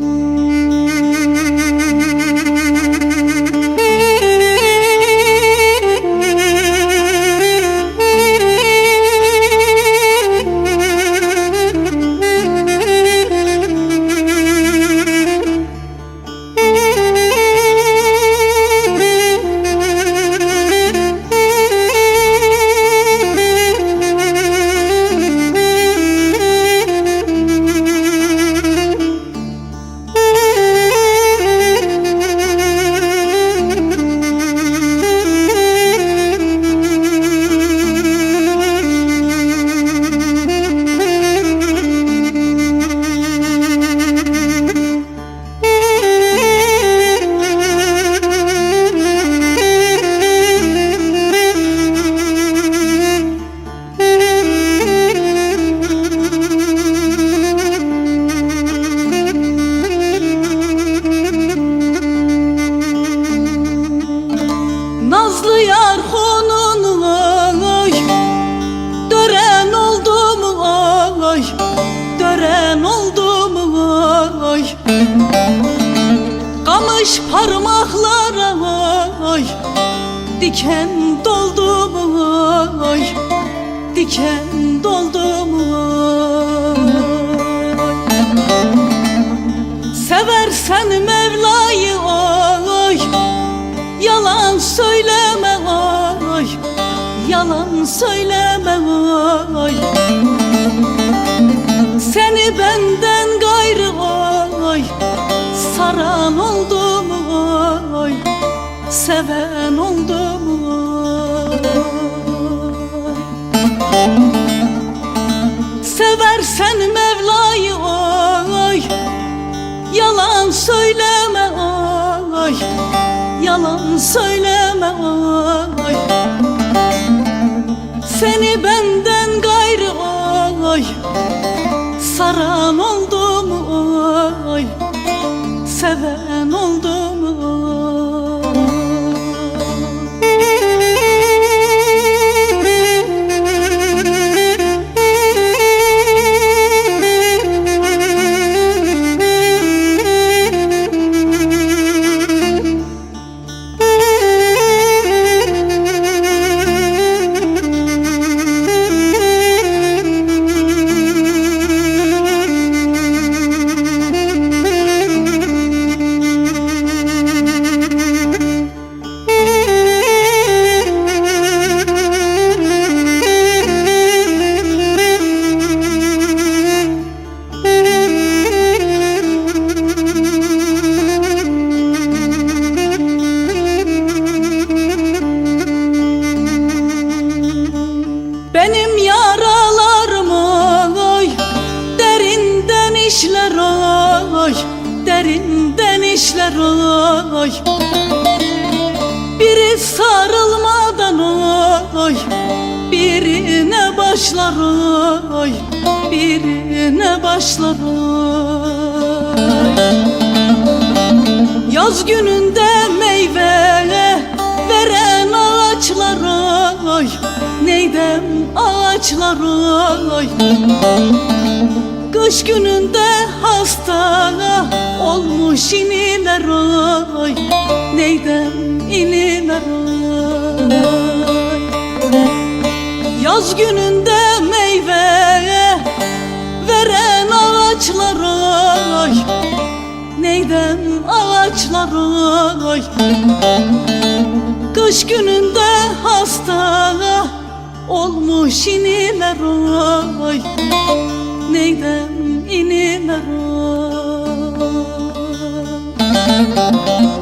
嗯。Kamış parmaklara ay Diken doldu mu ay Diken doldu mu Seversen Mevla'yı ay Yalan söyleme ay Yalan söyleme ay Seni benden Seven oldu mu? Seversen Mevla'yı ay Yalan söyleme ay Yalan söyleme ay Seni benden gayrı ay Saran oldu mu ay Seven oldu mu Benim yaralarım ay Derinden işler ay Derinden işler ay Biri sarılmadan ay Birine başlar ay Birine başlar ay Yaz gününde ağaçlar ay Kış gününde hasta olmuş iniler ay Neydem iniler ay Yaz gününde meyve veren ağaçlar ay Neydem ağaçlar ay Kış gününde hasta olmuş iniler ay Neydem iniler ay